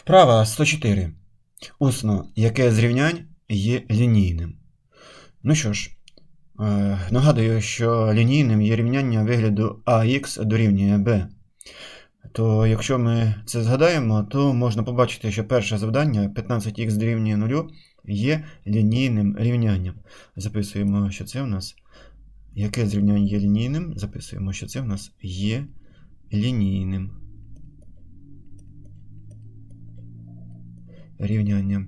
Вправа 104. Усно, яке з рівнянь є лінійним. Ну що ж, е, нагадую, що лінійним є рівняння вигляду ax дорівнює b. То якщо ми це згадаємо, то можна побачити, що перше завдання 15х дорівнює 0 є лінійним рівнянням. Записуємо, що це в нас. Яке з рівнянь є лінійним? Записуємо, що це в нас є лінійним. Рівняння.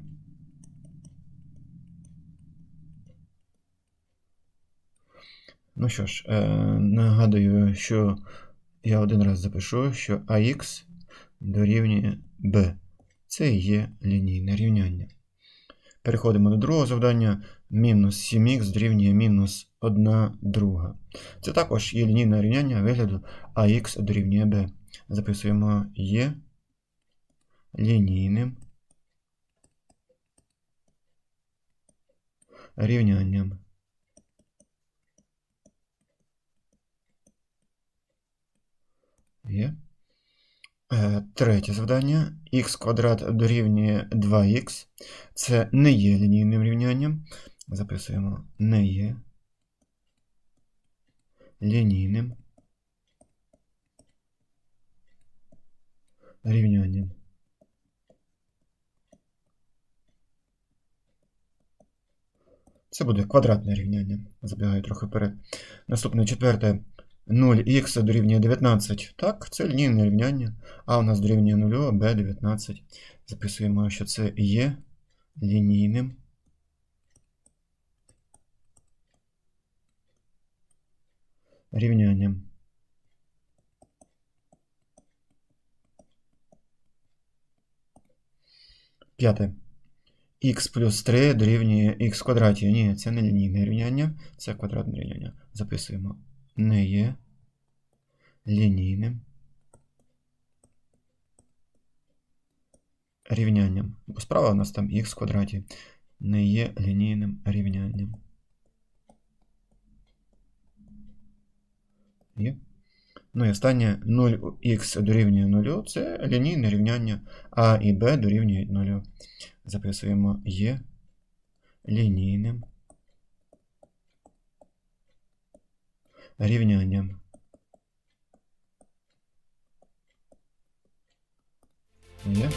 Ну що ж, е, нагадую, що я один раз запишу, що ax дорівнює b. Це і є лінійне рівняння. Переходимо до другого завдання. Мінус 7х дорівнює мінус 1 друга. Це також є лінійне рівняння вигляду ax дорівнює b. Записуємо є лінійним рівнянням. Є. Е, Третє завдання. х квадрат дорівнює 2х. Це не є лінійним рівнянням. Записуємо не є лінійним рівнянням. Це буде квадратне рівняння. Забігаю трохи вперед. Наступне четверте. 0х дорівнює 19. Так, це лінійне рівняння. А у нас дорівнює 0, а b 19. Записуємо, що це є лінійним. Рівнянням. П'яте х плюс 3 дорівнює х квадраті. Ні, це не лінійне рівняння, це квадратне рівняння. Записуємо. Не є лінійним рівнянням. Бо справа у нас там х квадраті. Не є лінійним рівнянням. Є. Ну і останнє 0х дорівнює 0 це лінійне рівняння а і b дорівнюють 0. Записуємо є лінійним рівнянням. Є.